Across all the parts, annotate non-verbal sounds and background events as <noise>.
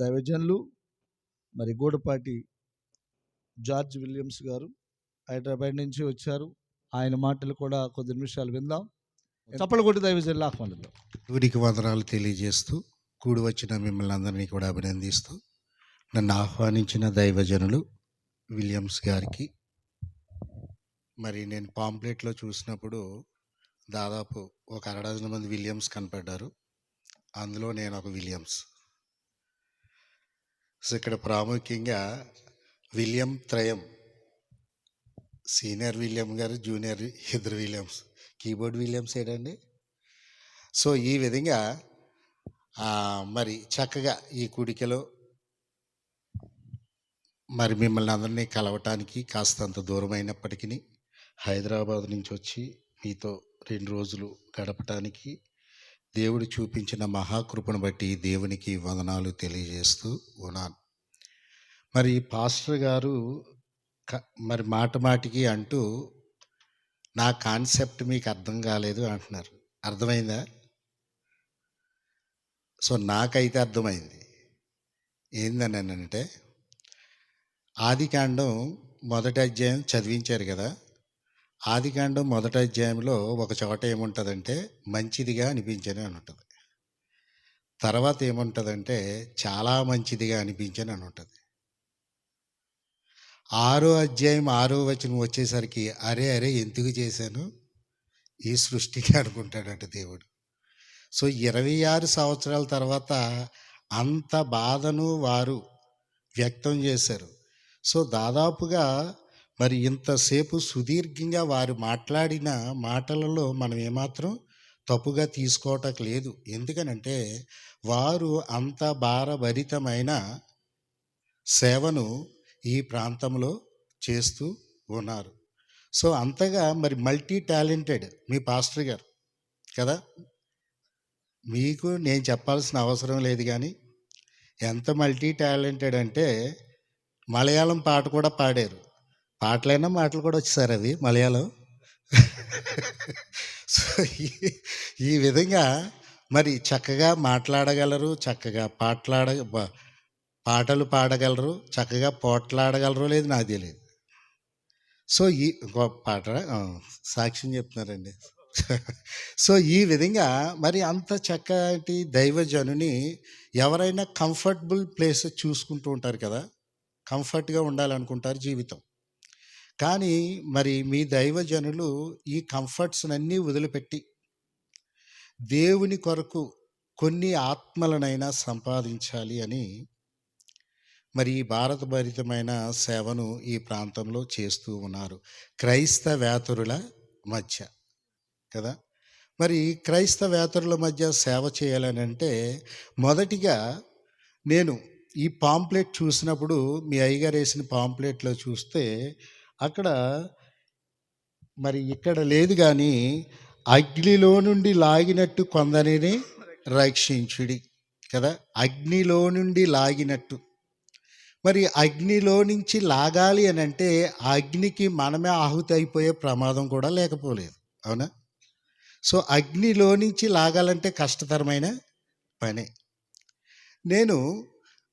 దైవజనులు మరి Gudapati George Williams గారు హైదరాబాద్ నుంచి వచ్చారు. ఆయన మాటలు కూడా కొద్ది నిమిషాలు విందాం. చప్పలు కొట్టి దైవజనులు ఆహ్వానిద్దాం దేవుడికి వందనాలు తెలియజేస్తూ కూడి వచ్చిన మిమ్మల్ని అందరినీ కూడా అభినందిస్తూ నన్ను ఆహ్వానించిన దైవజనులు విలియమ్స్ గారికి మరి నేను పాంప్లెట్లో చూసినప్పుడు దాదాపు ఒక అరడజన మంది విలియమ్స్ కనపడ్డారు. అందులో నేను ఒక విలియమ్స్. సో ఇక్కడ ప్రాముఖ్యంగా విలియం త్రయం సీనియర్ విలియం గారు జూనియర్ ఇద్దరు విలియమ్స్. కీబోర్డ్ విలియమ్స్ ఏడండి? సో ఈ విధంగా మరి చక్కగా ఈ కుడికలో మరి మిమ్మల్ని అందరినీ కలవటానికి కాస్తంత దూరమైనప్పటికీ హైదరాబాద్ నుంచి వచ్చి మీతో రెండు రోజులు గడపటానికి దేవుడు చూపించిన మహాకృపను బట్టి దేవునికి వందనాలు తెలియజేస్తూ ఉన్నాను. మరి పాస్టర్ గారు క- మరి మాట మాటికి అంటూ నా కాన్సెప్ట్ మీకు అర్థం కాలేదు అంటున్నారు. అర్థమైందా? సో నాకైతే అర్థమైంది. ఏందని అంటే ఆదికాండం మొదటి అధ్యాయం చదివించారు కదా? ఆదికాండం మొదట అధ్యాయంలో ఒక చోట ఏముంటుందంటే మంచిదిగా అనిపించని అని ఉంటుంది. తర్వాత ఏముంటుందంటే చాలా మంచిదిగా అనిపించని అని ఉంటుంది. ఆరో అధ్యాయం ఆరో వచనం వచ్చేసరికి అరే అరే ఎందుకు చేశాను? ఈ సృష్టికి అనుకుంటాడట దేవుడు. సో ఇరవై ఆరు సంవత్సరాల తర్వాత అంత బాధను వారు వ్యక్తం చేశారు. సో దాదాపుగా మరి ఇంతసేపు సుదీర్ఘంగా వారు మాట్లాడిన మాటలలో మనం ఏమాత్రం తప్పుగా తీసుకోవటం లేదు. ఎందుకనంటే వారు అంత భారభరితమైన సేవను ఈ ప్రాంతంలో చేస్తూ ఉన్నారు. సో అంతగా మరి మల్టీ టాలెంటెడ్ మీ పాస్టర్ గారు కదా? మీకు నేను చెప్పాల్సిన అవసరం లేదు కానీ ఎంత మల్టీ టాలెంటెడ్ అంటే మలయాళం పాట కూడా పాడారు. పాటలైనా మాటలు కూడా వచ్చేసారు అవి మలయాళం. సో ఈ- విధంగా మరి చక్కగా మాట్లాడగలరు చక్కగా పాటలాడ పాటలు పాడగలరు చక్కగా పోట్లాడగలరు లేదు నాకు తెలియదు సో ఈ పాట సాక్ష్యం చెప్తున్నారండి. సో ఈ విధంగా మరి అంత చక్కటి దైవజనుని ఎవరైనా కంఫర్టబుల్ ప్లేస్ చూసుకుంటూ ఉంటారు కదా కంఫర్ట్గా ఉండాలనుకుంటారు జీవితం. కానీ మరి మీ దైవజనులు ఈ కంఫర్ట్స్నన్నీ వదిలిపెట్టి దేవుని కొరకు కొన్ని ఆత్మలనైనా సంపాదించాలి అని మరి ఈ భారతభరితమైన సేవను ఈ ప్రాంతంలో చేస్తూ ఉన్నారు. క్రైస్తవేతరుల మధ్య కదా? మరి క్రైస్తవేతరుల మధ్య సేవ చేయాలని అంటే మొదటిగా నేను ఈ పాంప్లెట్ చూసినప్పుడు మీ అయ్యగారు వేసిన పాంప్లెట్లో చూస్తే అక్కడ మరి ఇక్కడ లేదు కానీ అగ్నిలో నుండి లాగినట్టు కొందరిని రక్షించుడి కదా? అగ్నిలో నుండి లాగినట్టు. మరి అగ్నిలో నుంచి లాగాలి అని అంటే అగ్నికి మనమే ఆహుతి అయిపోయే ప్రమాదం కూడా లేకపోలేదు అవునా? సో అగ్నిలో నుంచి లాగాలంటే కష్టతరమైన పనే. నేను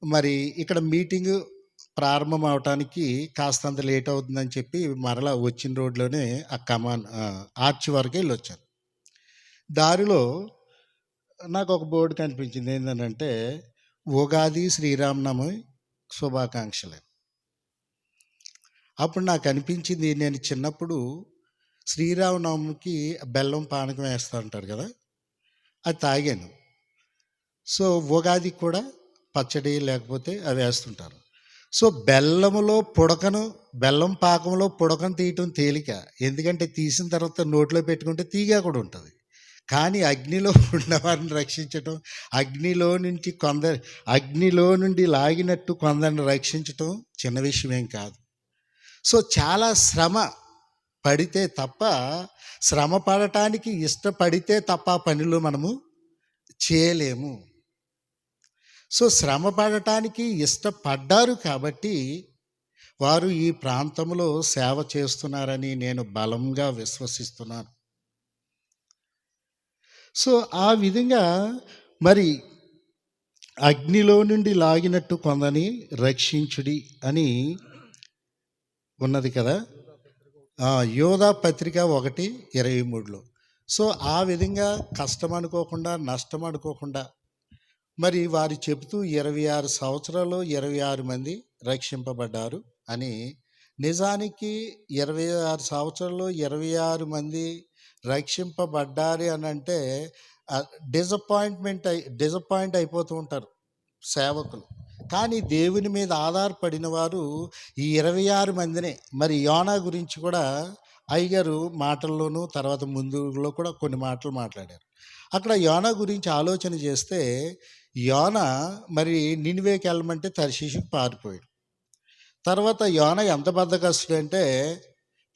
మరి ఇక్కడ మీటింగ్ ప్రారంభం అవటానికి కాస్తంత లేట్ అవుతుందని చెప్పి మరలా వచ్చిన రోడ్లోనే ఆ కమాన్ ఆర్చి ఆర్చ్ వరకు వెళ్ళి వచ్చాను దారిలో నాకు ఒక బోర్డు కనిపించింది. ఏంటంటే ఉగాది శ్రీరామనవమి శుభాకాంక్షలు అప్పుడు నాకు అనిపించింది నేను చిన్నప్పుడు శ్రీరామనవమికి బెల్లం పానకం వేస్తూ ఉంటారు కదా అది తాగాను. సో ఉగాదికి కూడా పచ్చడి లేకపోతే అవి వేస్తుంటారు. సో బెల్లములో పుడకను బెల్లం పాకంలో పుడకను తీయటం తేలిక. ఎందుకంటే తీసిన తర్వాత నోట్లో పెట్టుకుంటే తీగా కూడా ఉంటుంది. కానీ అగ్నిలో <laughs> ఉన్నవారిని రక్షించటం అగ్నిలో నుంచి కొంద అగ్నిలో నుండి లాగినట్టు కొందరిని రక్షించటం చిన్న విషయమేం కాదు. సో చాలా శ్రమ పడితే తప్ప శ్రమ పడటానికి ఇష్టపడితే తప్ప ఆ పనిలో మనము చేయలేము. సో శ్రమ పడటానికి ఇష్టపడ్డారు కాబట్టి వారు ఈ ప్రాంతంలో సేవ చేస్తున్నారని నేను బలంగా విశ్వసిస్తున్నాను. సో ఆ విధంగా మరి అగ్నిలో నుండి లాగినట్టు కొందని రక్షించుడి అని ఉన్నది కదా? యోధా పత్రిక ఒకటి ఇరవై మూడులో. సో ఆ విధంగా కష్టం అనుకోకుండా నష్టం అనుకోకుండా మరి వారు చెబుతూ ఇరవై ఆరు సంవత్సరాలు ఇరవై ఆరు మంది రక్షింపబడ్డారు అని నిజానికి ఇరవై ఆరు సంవత్సరాలు ఇరవై ఆరు మంది రక్షింపబడ్డారు అని అంటే డిసప్పాయింట్మెంట్ అయి డిసప్పాయింట్ అయిపోతూ ఉంటారు సేవకులు. కానీ దేవుని మీద ఆధారపడిన వారు ఈ ఇరవై ఆరు మందినే. మరి యోనా గురించి కూడా అయ్యగారు మాటల్లోనూ తర్వాత ముందులో కూడా కొన్ని మాటలు మాట్లాడారు. అక్కడ యోనా గురించి ఆలోచన చేస్తే యోన మరి నినివేకి వెళ్ళమంటే తర్శీషుకి పారిపోయాడు. తర్వాత యోన ఎంత బద్దకస్తుడు అంటే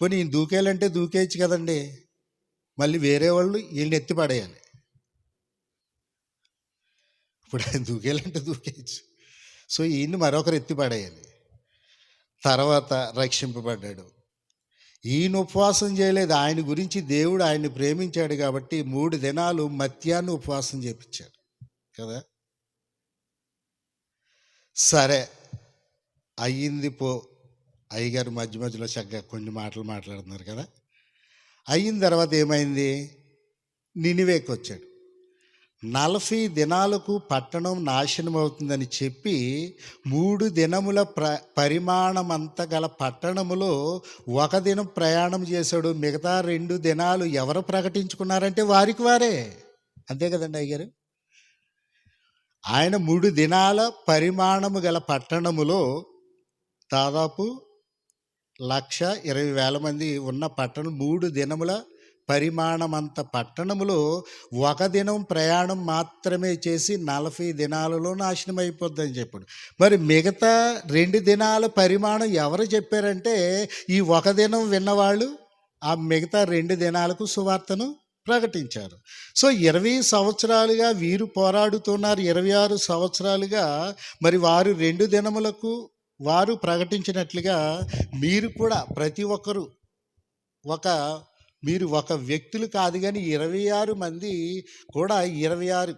పోనీ ఈయన దూకేయాలంటే దూకేయచ్చు కదండి. మళ్ళీ వేరే వాళ్ళు వీళ్ళని ఎత్తి పడేయాలి. ఇప్పుడు ఆయన దూకేయాలంటే దూకేయచ్చు. సో ఈయన్ని మరొకరు ఎత్తి పడేయాలి. తర్వాత రక్షింపబడ్డాడు. ఈయన ఉపవాసం చేయలేదు. ఆయన గురించి దేవుడు ఆయన్ని ప్రేమించాడు కాబట్టి మూడు దినాలు మత్యాన్ని ఉపవాసం చేపించాడు. కదా? సరే అయ్యింది పో. అయ్యగారు మధ్య మధ్యలో చక్కగా కొన్ని మాటలు మాట్లాడుతున్నారు కదా. అయిన తర్వాత ఏమైంది? నినివేకి వచ్చాడు నలభై దినాలకు పట్టణం నాశనం అవుతుందని చెప్పి మూడు దినముల ప్ర పరిమాణమంత గల పట్టణములో ఒక దినం ప్రయాణం చేశాడు. మిగతా రెండు దినాలు ఎవరు ప్రకటించుకున్నారంటే వారికి వారే. అంతే కదండి అయ్యారు ఆయన మూడు దినాల పరిమాణము గల పట్టణములో దాదాపు లక్ష ఇరవై వేల మంది ఉన్న పట్టణం మూడు దినముల పరిమాణమంత పట్టణములో ఒక దినం ప్రయాణం మాత్రమే చేసి నలభై దినాలలో నాశనం అయిపోద్దని చెప్పాడు. మరి మిగతా రెండు దినాల పరిమాణం ఎవరు చెప్పారంటే ఈ ఒక దినం విన్నవాళ్ళు ఆ మిగతా రెండు దినాలకు సువార్తను ప్రకటించారు. సో ఇరవై సంవత్సరాలుగా వీరు పోరాడుతున్నారు. ఇరవై ఆరు సంవత్సరాలుగా మరి వారు రెండు దినములకు వారు ప్రకటించినట్లుగా మీరు కూడా ప్రతి ఒక్కరు ఒక మీరు ఒక వ్యక్తులు కాదు కానీ ఇరవై ఆరు మంది కూడా ఇరవై ఆరు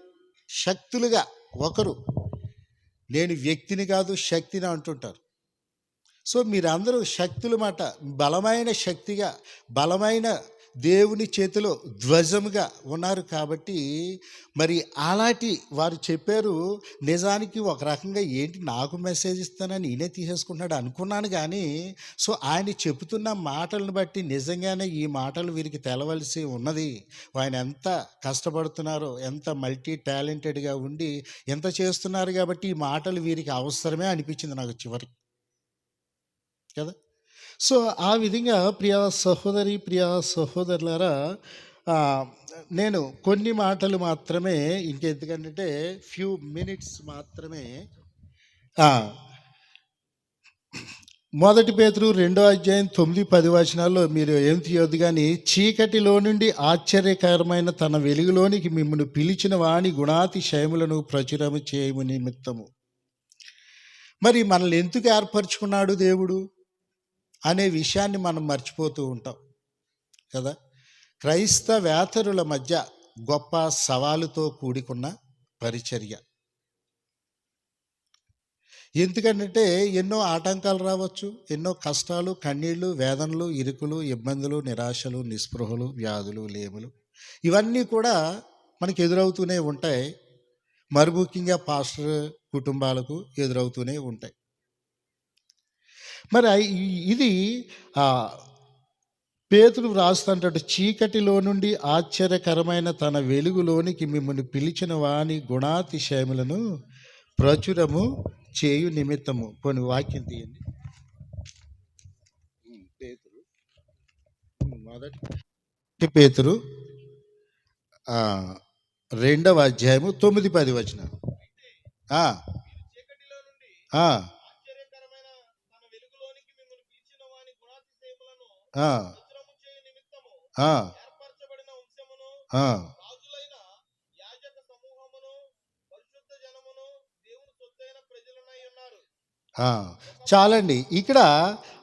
శక్తులుగా ఒకరు. నేను వ్యక్తిని కాదు శక్తిని అంటుంటారు. సో మీరందరూ శక్తుల మాట బలమైన శక్తిగా బలమైన దేవుని చేతిలో ధ్వజముగా ఉన్నారు కాబట్టి మరి అలాంటి వారు చెప్పారు నిజానికి ఒక రకంగా ఏంటి నాకు మెసేజ్ ఇస్తానని నేనే తీసేసుకుంటున్నాడు అనుకున్నాను కానీ సో ఆయన చెబుతున్న మాటలను బట్టి నిజంగానే ఈ మాటలు వీరికి తెలవలసి ఉన్నది. ఆయన ఎంత కష్టపడుతున్నారో ఎంత మల్టీ టాలెంటెడ్గా ఉండి ఎంత చేస్తున్నారు కాబట్టి ఈ మాటలు వీరికి అవసరమే అనిపించింది నాకు చివరికి. కదా? సో ఆ విధంగా ప్రియ సహోదరి ప్రియ సహోదరులారా నేను కొన్ని మాటలు మాత్రమే ఇంకెందుకంటే ఫ్యూ మినిట్స్ మాత్రమే మొదటి పేతురు రెండో అధ్యాయం తొమ్మిది పది వచనాల్లో మీరు ఏం తీయొద్దు కానీ చీకటిలో నుండి ఆశ్చర్యకరమైన తన వెలుగులోనికి మిమ్మల్ని పిలిచిన వాణి గుణాతిశయములను ప్రచురము చేయము నిమిత్తము. మరి మనల్ని ఎందుకు ఏర్పరచుకున్నాడు దేవుడు? అనే విషయాన్ని మనం మర్చిపోతూ ఉంటాం. కదా? క్రైస్తవేతరుల మధ్య గొప్ప సవాలుతో కూడుకున్న పరిచర్య. ఎందుకంటే ఎన్నో ఆటంకాలు రావచ్చు ఎన్నో కష్టాలు కన్నీళ్ళు వేదనలు ఇరుకులు ఇబ్బందులు నిరాశలు నిస్పృహలు వ్యాధులు లేములు ఇవన్నీ కూడా మనకి ఎదురవుతూనే ఉంటాయి. మరి ముఖ్యంగా పాస్టర్ కుటుంబాలకు ఎదురవుతూనే ఉంటాయి. మరి ఇది పేతుడు వ్రాస్తుంటాడు చీకటిలో నుండి ఆశ్చర్యకరమైన తన వెలుగులోనికి మిమ్మల్ని పిలిచిన వాని గుణాతిశయములను ప్రచురము చేయు నిమిత్తము. కొన్ని వాక్యం తీయండి. పేతురు మొదటి పేతురు రెండవ అధ్యాయము తొమ్మిది పది వచ్చిన చాలండి. ఇక్కడ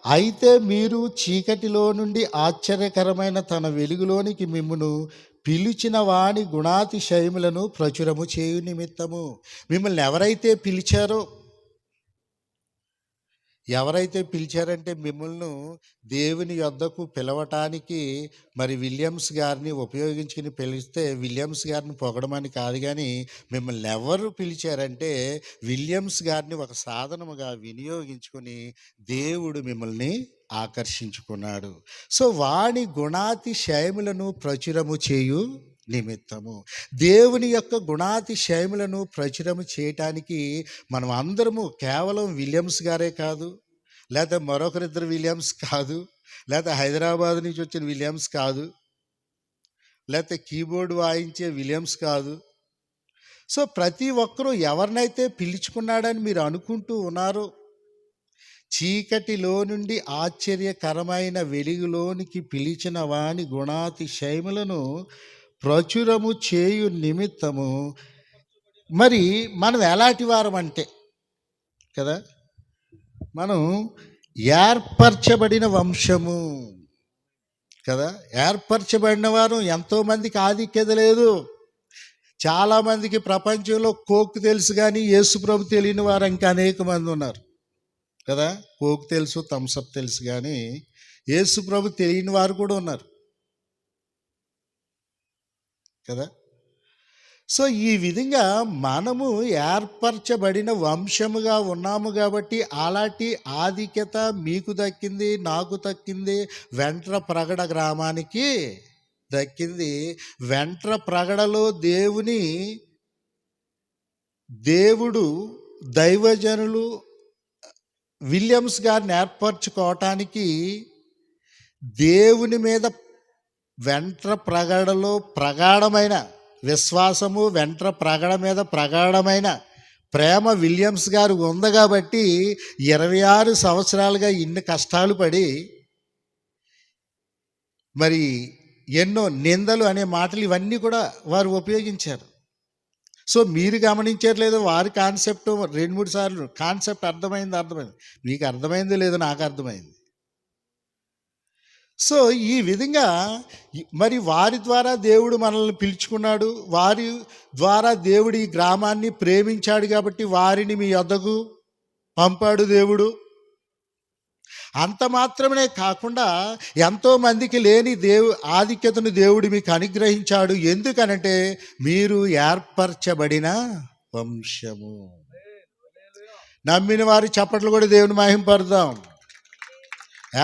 అయితే మీరు చీకటిలో నుండి ఆశ్చర్యకరమైన తన వెలుగులోనికి మిమ్మును పిలిచిన వాని గుణాతిశయములను ప్రచురము చేయు నిమిత్తము. మిమ్మల్ని ఎవరైతే పిలిచారో ఎవరైతే పిలిచారంటే మిమ్మల్ని దేవుని యొద్దకు పిలవటానికి మరి విలియమ్స్ గారిని ఉపయోగించుకుని పిలిస్తే విలియమ్స్ గారిని పొగడమని కాదు కానీ మిమ్మల్ని ఎవరు పిలిచారంటే విలియమ్స్ గారిని ఒక సాధనముగా వినియోగించుకొని దేవుడు మిమ్మల్ని ఆకర్షించుకున్నాడు. సో వాని గుణాతిశయములను ప్రచురము చేయు నిమిత్తము. దేవుని యొక్క గుణాతిశయములను ప్రచురము చేయటానికి మనం అందరము కేవలం విలియమ్స్ గారే కాదు లేదా మరొకరిద్దరు విలియమ్స్ కాదు లేదా హైదరాబాద్ నుంచి వచ్చిన విలియమ్స్ కాదు లేకపోతే కీబోర్డ్ వాయించే విలియమ్స్ కాదు. సో ప్రతి ఒక్కరూ ఎవరినైతే పిలుచుకున్నాడని మీరు అనుకుంటూ ఉన్నారో చీకటిలో నుండి ఆశ్చర్యకరమైన వెలుగులోనికి పిలిచిన వాని గుణాతిశయములను ప్రచురము చేయు నిమిత్తము. మరి మనం ఎలాంటి వారం అంటే? కదా? మనం ఏర్పరచబడిన వంశము. కదా? ఏర్పరచబడిన వారు ఎంతోమందికి ఆధిక్యత లేదు. చాలామందికి ప్రపంచంలో కోక్ తెలుసు కానీ యేసుప్రభు తెలియని వారు ఇంకా అనేక మంది ఉన్నారు. కదా? కోక్ తెలుసు థమ్సప్ తెలుసు కానీ యేసుప్రభు తెలియని వారు కూడా ఉన్నారు. కదా? సో ఈ విధంగా మనము ఏర్పరచబడిన వంశముగా ఉన్నాము కాబట్టి అలాంటి ఆధిక్యత మీకు దక్కింది నాకు దక్కింది వెంట్ర ప్రగడ గ్రామానికి దక్కింది. వెంట్ర ప్రగడలో దేవుని దేవుడు దైవజనులు విలియమ్స్ గారిని ఏర్పరచుకోవటానికి దేవుని మీద వెంట్ర ప్రగడలో ప్రగాఢమైన విశ్వాసము వెంట్ర ప్రగడ మీద ప్రగాఢమైన ప్రేమ విలియమ్స్ గారు ఉంది కాబట్టి ఇరవై ఆరు సంవత్సరాలుగా ఇన్ని కష్టాలు పడి మరి ఎన్నో నిందలు అనే మాటలు ఇవన్నీ కూడా వారు ఉపయోగించారు. సో మీరు గమనించారు లేదో వారి కాన్సెప్ట్ రెండు మూడు సార్లు కాన్సెప్ట్ అర్థమైంది అర్థమైంది. మీకు అర్థమైందో లేదో నాకు అర్థమైంది. సో ఈ విధంగా మరి వారి ద్వారా దేవుడు మనల్ని పిలుచుకున్నాడు. వారి ద్వారా దేవుడు ఈ గ్రామాన్ని ప్రేమించాడు కాబట్టి వారిని మీ వద్దకు పంపాడు దేవుడు. అంత మాత్రమే కాకుండా ఎంతో మందికి లేని దేవు ఆధిక్యతను దేవుడు మీకు అనుగ్రహించాడు. ఎందుకనంటే మీరు ఏర్పరచబడిన వంశము. నమ్మిన వారి చప్పట్లు కూడా దేవుని మహింపడదాం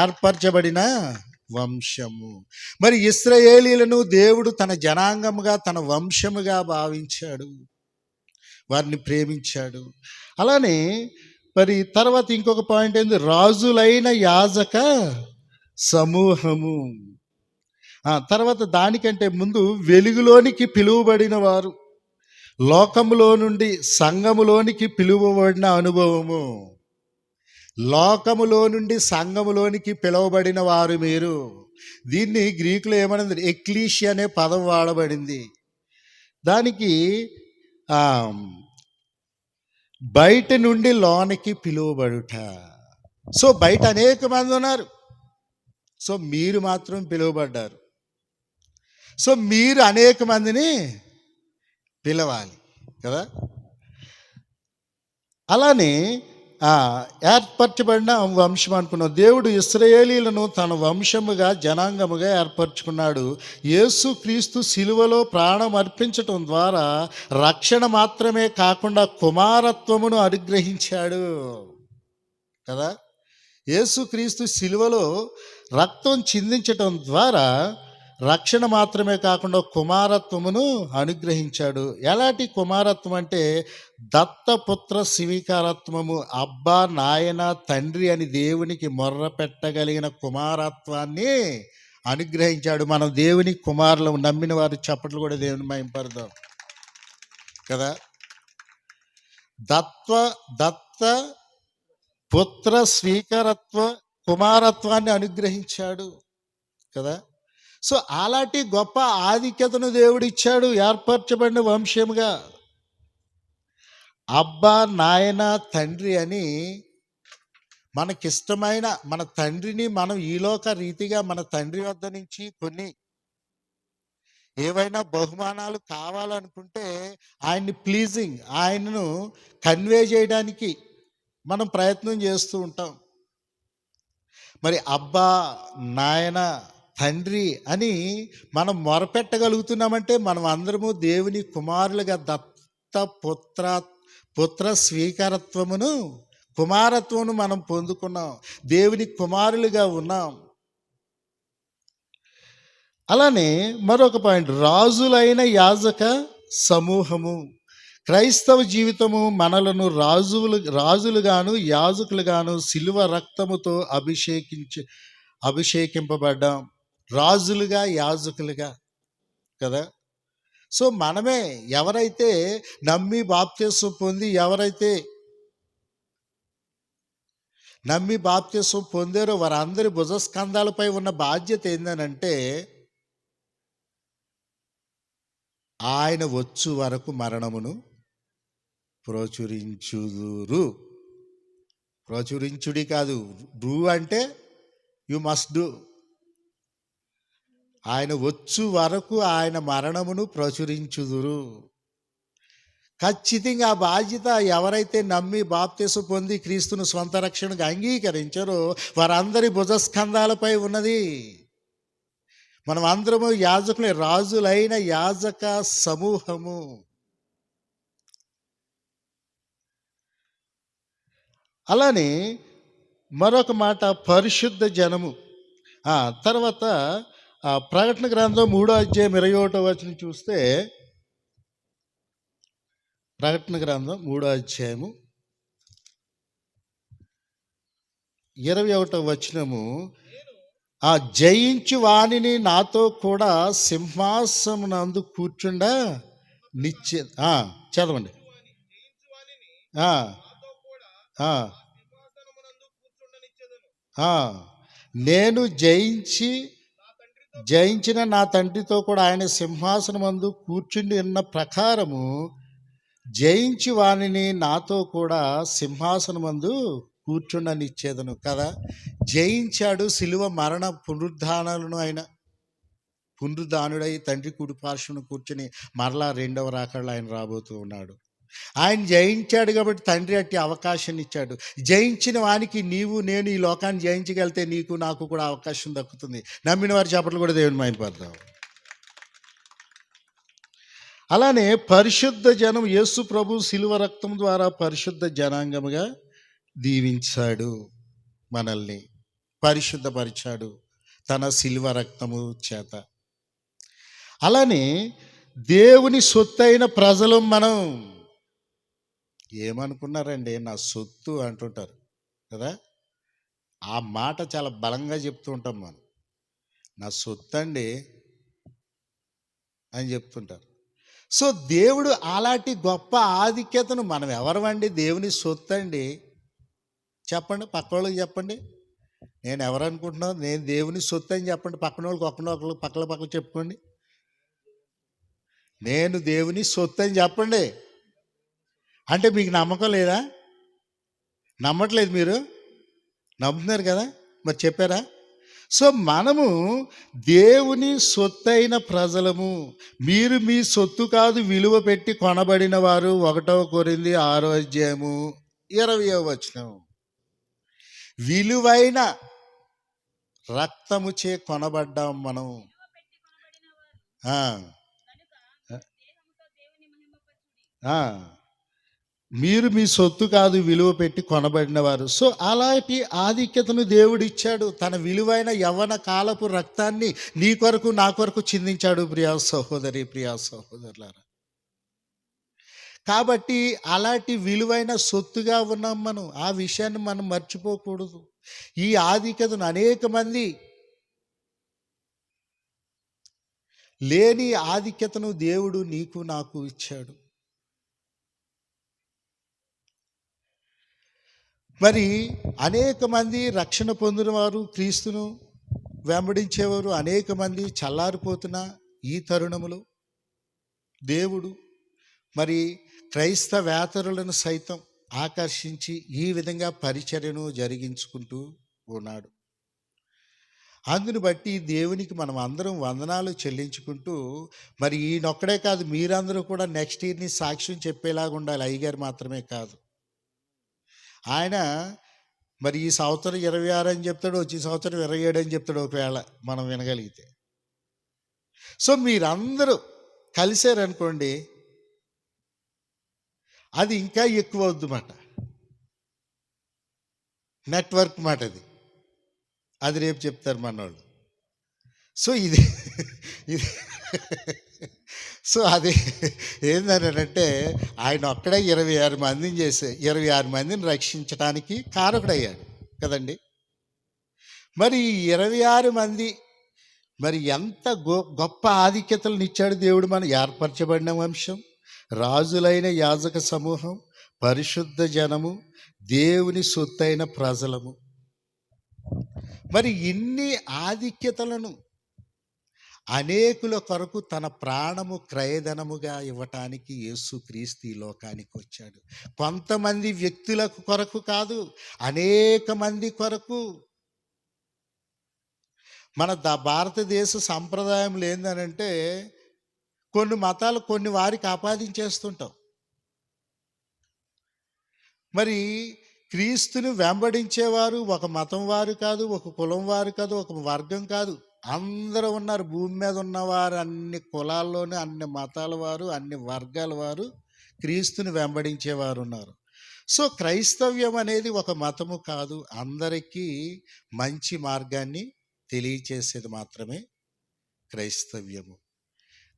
ఏర్పరచబడిన వంశము. మరి ఇస్రయేలీలను దేవుడు తన జనాంగముగా తన వంశముగా భావించాడు. వారిని ప్రేమించాడు. అలానే మరి తర్వాత ఇంకొక పాయింట్ ఏంది? రాజులైన యాజక సమూహము. తర్వాత దానికంటే ముందు వెలుగులోనికి పిలువబడిన వారు లోకములో నుండి సంఘములోనికి పిలువబడిన అనుభవము. లోకములో నుండి సంఘములోనికి పిలువబడిన వారు మీరు. దీన్ని గ్రీకులో ఏమనంది? ఎక్లీషి అనే పదం వాడబడింది. దానికి బయట నుండి లోనికి పిలువబడుట. సో బయట అనేక మంది ఉన్నారు. సో మీరు మాత్రం పిలువబడ్డారు. సో మీరు అనేక మందిని పిలవాలి కదా? అలానే ఏర్పరచబడిన వంశం అనుకున్నాం. దేవుడు ఇస్రాయేలీలను తన వంశముగా జనాంగముగా ఏర్పరచుకున్నాడు. యేసు క్రీస్తు శిలువలో ప్రాణం అర్పించటం ద్వారా రక్షణ మాత్రమే కాకుండా కుమారత్వమును అనుగ్రహించాడు. కదా? యేసుక్రీస్తు శిలువలో రక్తం చిందించటం ద్వారా రక్షణ మాత్రమే కాకుండా కుమారత్వమును అనుగ్రహించాడు. ఎలాంటి కుమారత్వం అంటే దత్తపుత్ర స్వీకారత్వము. అబ్బా నాయన తండ్రి అని దేవునికి మొర్ర పెట్టగలిగిన కుమారత్వాన్ని అనుగ్రహించాడు. మనం దేవుని కుమారులు నమ్మిన వారు చప్పట్లు కూడా దేవుని మయంపడదాం కదా? దత్వ దత్త పుత్ర స్వీకారత్వ కుమారత్వాన్ని అనుగ్రహించాడు. కదా? సో అలాంటి గొప్ప ఆధిక్యతను దేవుడు ఇచ్చాడు ఏర్పరచబడిన వంశముగా. అబ్బా నాయన తండ్రి అని మనకిష్టమైన మన తండ్రిని మనం ఈలోక రీతిగా మన తండ్రి వద్ద నుంచి కొన్ని ఏవైనా బహుమానాలు కావాలనుకుంటే ఆయన్ని ప్లీజింగ్ ఆయనను కన్వే చేయడానికి మనం ప్రయత్నం చేస్తూ ఉంటాం. మరి అబ్బా నాయన తండ్రి అని మనం మొరపెట్టగలుగుతున్నామంటే మనం అందరము దేవుని కుమారులుగా దత్త పుత్ర పుత్ర స్వీకారత్వమును కుమారత్వమును మనం పొందుకున్నాం. దేవుని కుమారులుగా ఉన్నాం. అలానే మరొక పాయింట్ రాజులైన యాజక సమూహము. క్రైస్తవ జీవితము మనలను రాజులు రాజులుగాను యాజకులుగాను శిలువ రక్తముతో అభిషేకించి అభిషేకింపబడ్డాం. రాజులుగా యాజకులుగా కదా? సో మనమే ఎవరైతే నమ్మి బాప్త్యసం పొంది ఎవరైతే నమ్మి బాప్త్యసం పొందారో వారందరి భుజస్కంధాలపై ఉన్న బాధ్యత ఏందనంటే ఆయన వచ్చు వరకు మరణమును ప్రచురించుదురు. ప్రచురించుడి కాదు. డూ అంటే యు మస్ట్ డూ. ఆయన వచ్చు వరకు ఆయన మరణమును ప్రచురించుదురు. ఖచ్చితంగా ఆ బాధ్యత ఎవరైతే నమ్మి బాప్తీసు పొంది క్రీస్తును స్వంత రక్షణకు అంగీకరించారో వారందరి భుజస్కంధాలపై ఉన్నది. మనం అందరము యాజకులే రాజులైన యాజక సమూహము. అలానే మరొక మాట పరిశుద్ధ జనము. తర్వాత ఆ, ప్రకటన గ్రంథం మూడో అధ్యాయం ఇరవై ఒకటో వచనం చూస్తే ప్రకటన గ్రంథం మూడో అధ్యాయము ఇరవై ఒకటో వచనము ఆ జయించు వాణిని నాతో కూడా సింహాసమునందు కూర్చుండా నిశ్చే చదవండి. నేను జయించి జయించిన నా తండ్రితో కూడా ఆయన సింహాసనమందు కూర్చుండి ఉన్న ప్రకారము జయించి వాణిని నాతో కూడా సింహాసనమందు కూర్చుండనిచ్చేదను కదా. జయించాడు శిలువ మరణ పునరుద్ధానాలను ఆయన. పునరుద్ధానుడై తండ్రి కుడి పార్శ్వను కూర్చుని మరలా రెండవ రాకళ్ళు ఆయన రాబోతూ ఉన్నాడు. ఆయన జయించాడు కాబట్టి తండ్రి అట్టి అవకాశం ఇచ్చాడు. జయించిన వానికి నీవు నేను ఈ లోకాన్ని జయించగలితే నీకు నాకు కూడా అవకాశం దక్కుతుంది. నమ్మిన వారి చేపట్లు కూడా దేవుని మైపడతాం అలానే పరిశుద్ధ జనం యేసు ప్రభు శిలువ రక్తం ద్వారా పరిశుద్ధ జనాంగముగా దీవించాడు మనల్ని పరిశుద్ధపరిచాడు తన శిలువ రక్తము చేత. అలానే దేవుని సొత్తైన ప్రజలు మనం ఏమనుకున్నారండి? నా సొత్తు అంటుంటారు. కదా? ఆ మాట చాలా బలంగా చెప్తూ ఉంటాం మనం. నా సొత్తు అండి అని చెప్తుంటారు. సో దేవుడు అలాంటి గొప్ప ఆధిక్యతను మనం ఎవరమండి? దేవుని సొత్తు అండి చెప్పండి పక్క వాళ్ళకి చెప్పండి. నేను ఎవరు అనుకుంటున్నాను నేను దేవుని సొత్తు అని చెప్పండి. పక్కన వాళ్ళకి ఒక్కన ఒకళ్ళు పక్కల పక్కల చెప్పుకోండి. నేను దేవుని సొత్తు అని చెప్పండి. అంటే మీకు నమ్మకం లేదా? నమ్మట్లేదు మీరు? నమ్ముతున్నారు కదా? మరి చెప్పారా? సో మనము దేవుని సొత్తైన ప్రజలము. మీరు మీ సొత్తు కాదు విలువ పెట్టి కొనబడిన వారు ఒకటవ కొరింది ఆరో అధ్యాయము ఇరవయో వచనం. విలువైన రక్తముచే కొనబడ్డాం మనం. ఆ. మీరు మీ సొత్తు కాదు విలువ పెట్టి కొనబడిన వారు సో అలాంటి ఆధిక్యతను దేవుడు ఇచ్చాడు తన విలువైన యవ్వన కాలపు రక్తాన్ని నీ కొరకు నా కొరకు చిందించాడు ప్రియా సహోదరి ప్రియా సహోదరులారా. కాబట్టి అలాంటి విలువైన సొత్తుగా ఉన్నాం మనం. ఆ విషయాన్ని మనం మర్చిపోకూడదు. ఈ ఆధిక్యతను అనేక మంది లేని ఆధిక్యతను దేవుడు నీకు నాకు ఇచ్చాడు. మరి అనేక మంది రక్షణ పొందిన వారు క్రీస్తును వెంబడించేవారు అనేక మంది చల్లారిపోతున్న ఈ తరుణములో దేవుడు మరి క్రైస్తవేతరులను సైతం ఆకర్షించి ఈ విధంగా పరిచర్యను జరిగించుకుంటూ ఉన్నాడు. అందుని బట్టి దేవునికి మనం అందరం వందనాలు చెల్లించుకుంటూ మరి ఈయనొక్కడే కాదు మీరందరూ కూడా నెక్స్ట్ ఇయర్ని సాక్ష్యం చెప్పేలాగా ఉండాలి. అయ్యగారు మాత్రమే కాదు. ఆయన మరి ఈ సంవత్సరం ఇరవై ఆరు అని చెప్తాడు వచ్చే సంవత్సరం ఇరవై ఏడు అని చెప్తాడు ఒకవేళ మనం వినగలిగితే. సో మీరందరూ కలిశారనుకోండి అది ఇంకా ఎక్కువ అవుద్ది మాట నెట్వర్క్ మాట అది అది రేపు చెప్తారు మనోళ్ళు. సో ఇది ఇది సో అది ఏందనంటే ఆయన ఒక్కడే ఇరవై ఆరు మందిని చేసే ఇరవై ఆరు మందిని రక్షించడానికి కారకుడయ్యాడు కదండి. మరి ఇరవై ఆరు మంది మరి ఎంత గొ గొప్ప ఆధిక్యతలను ఇచ్చాడు దేవుడు మనం ఏర్పరచబడిన వంశం రాజులైన యాజక సమూహం పరిశుద్ధ జనము దేవుని సొత్తైన ప్రజలము. మరి ఇన్ని ఆధిక్యతలను అనేకుల కొరకు తన ప్రాణము క్రయధనముగా ఇవ్వటానికి యేసు క్రీస్తు ఈ లోకానికి వచ్చాడు. కొంతమంది వ్యక్తులకు కొరకు కాదు అనేక మంది కొరకు. మన ద భారతదేశ సంప్రదాయంలో ఏందనంటే కొన్ని మతాలు కొన్ని వారికి ఆపాదించేస్తుంటాం. మరి క్రీస్తుని వెంబడించేవారు ఒక మతం వారు కాదు ఒక కులం వారు కాదు ఒక వర్గం కాదు. అందరూ ఉన్నారు. భూమి మీద ఉన్నవారు అన్ని కులాల్లోనే అన్ని మతాల వారు అన్ని వర్గాల వారు క్రీస్తుని వెంబడించేవారు ఉన్నారు. సో క్రైస్తవ్యం అనేది ఒక మతము కాదు. అందరికీ మంచి మార్గాన్ని తెలియచేసేది మాత్రమే క్రైస్తవ్యము.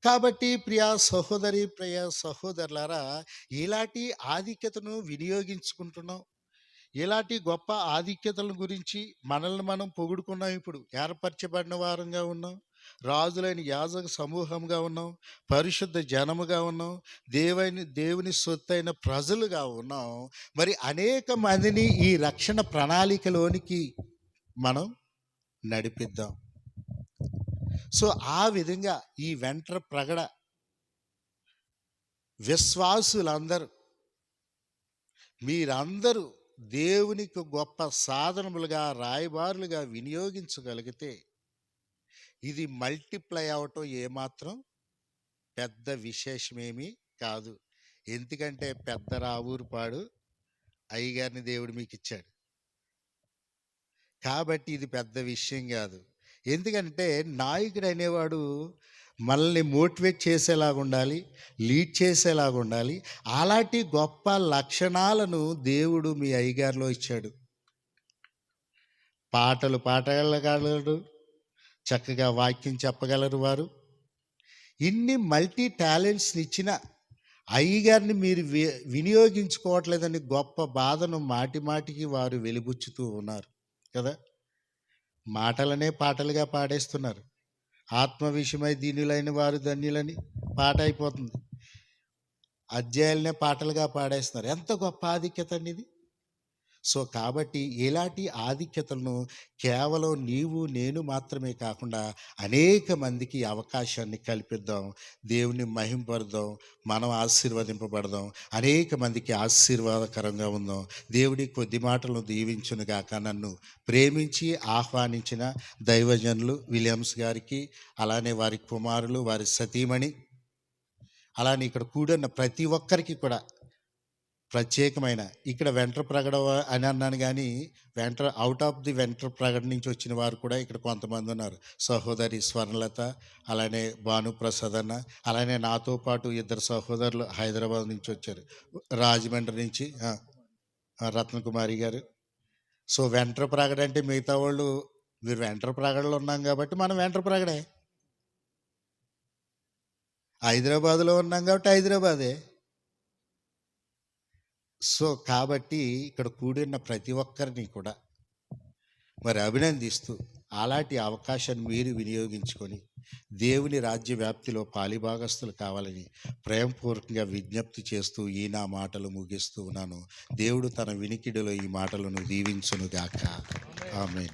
కాబట్టి ప్రియా సహోదరి ప్రియ సహోదరులారా ఇలాంటి ఆధిక్యతను వినియోగించుకుంటున్నాం. ఇలాంటి గొప్ప ఆధిక్యతల గురించి మనల్ని మనం పొగుడుకున్నాం ఇప్పుడు. ఏర్పరచబడిన వారంగా ఉన్నాం. రాజులైన యాజక సమూహంగా ఉన్నాం. పరిశుద్ధ జనముగా ఉన్నాం. దేవుని దేవుని సొత్తైన ప్రజలుగా ఉన్నాం. మరి అనేక మందిని ఈ రక్షణ ప్రణాళికలోనికి మనం నడిపిద్దాం. సో ఆ విధంగా ఈ వెంట్ర ప్రగడ విశ్వాసులందరూ మీరందరూ దేవునికి గొప్ప సాధనములుగా రాయబారులుగా వినియోగించగలిగితే ఇది మల్టిప్లై అవటం ఏమాత్రం పెద్ద విశేషమేమీ కాదు. ఎందుకంటే పెద్ద రావూరుపాడు అయ్యగారిని దేవుడు మీకు ఇచ్చాడు కాబట్టి ఇది పెద్ద విషయం కాదు. ఎందుకంటే నాయకుడు అనేవాడు మనల్ని మోటివేట్ చేసేలాగా ఉండాలి లీడ్ చేసేలాగా ఉండాలి. అలాంటి గొప్ప లక్షణాలను దేవుడు మీ అయ్యగారిలో ఇచ్చాడు. పాటలు పాడగలరు చక్కగా వాక్యం చెప్పగలరు వారు. ఇన్ని మల్టీ టాలెంట్స్ని ఇచ్చిన అయ్యగారిని మీరు వి- వినియోగించుకోవట్లేదని గొప్ప బాధను మాటి మాటికి వారు వెలిబుచ్చుతూ ఉన్నారు కదా. మాటలనే పాటలుగా పాడేస్తున్నారు. ఆత్మ విషయమై దీనులైన వారు ధన్యులని పాట అయిపోతుంది అధ్యాయులనే పాటలుగా పాడేస్తున్నారు. ఎంత గొప్ప ఆధిక్యత అండి ఇది. సో కాబట్టి ఇలాంటి ఆధిక్యతలను కేవలం నీవు నేను మాత్రమే కాకుండా అనేక మందికి అవకాశాన్ని కల్పిద్దాం. దేవుని మహింపడదాం మనం ఆశీర్వదింపబడదాం. అనేక మందికి ఆశీర్వాదకరంగా ఉందాం. దేవుడి కొద్ది మాటలను దీవించును గాక. నన్ను ప్రేమించి ఆహ్వానించిన దైవజనులు విలియమ్స్ గారికి అలానే వారి కుమారులు వారి సతీమణి అలానే ఇక్కడ కూడిన ప్రతి ఒక్కరికి కూడా ప్రత్యేకమైన. ఇక్కడ వెంట్ర ప్రగడ అని అన్నాను కానీ Ventra out of the Ventra Pragada నుంచి వచ్చిన వారు కూడా ఇక్కడ కొంతమంది ఉన్నారు. సహోదరి స్వర్ణలత అలానే భానుప్రసాద్ అన్న అలానే నాతో పాటు ఇద్దరు సహోదరులు హైదరాబాద్ నుంచి వచ్చారు. రాజమండ్రి నుంచి రత్నకుమారి గారు. సో వెంట్ర ప్రగడ అంటే మిగతా వాళ్ళు మీరు వెంట్ర ప్రగడలో ఉన్నాం కాబట్టి మనం వెంట్ర ప్రగడే. హైదరాబాద్లో ఉన్నాం కాబట్టి హైదరాబాదే. సో కాబట్టి ఇక్కడ కూడిన ప్రతి ఒక్కరిని కూడా మరి అభినందిస్తూ అలాంటి అవకాశాన్ని మీరు వినియోగించుకొని దేవుని రాజ్య వ్యాప్తిలో పాలిభాగస్తులు కావాలని ప్రేమపూర్వకంగా విజ్ఞప్తి చేస్తూ ఈ నా మాటలు ముగిస్తూ ఉన్నాను. దేవుడు తన వినికిడిలో ఈ మాటలను దీవించునుగాక. ఆమె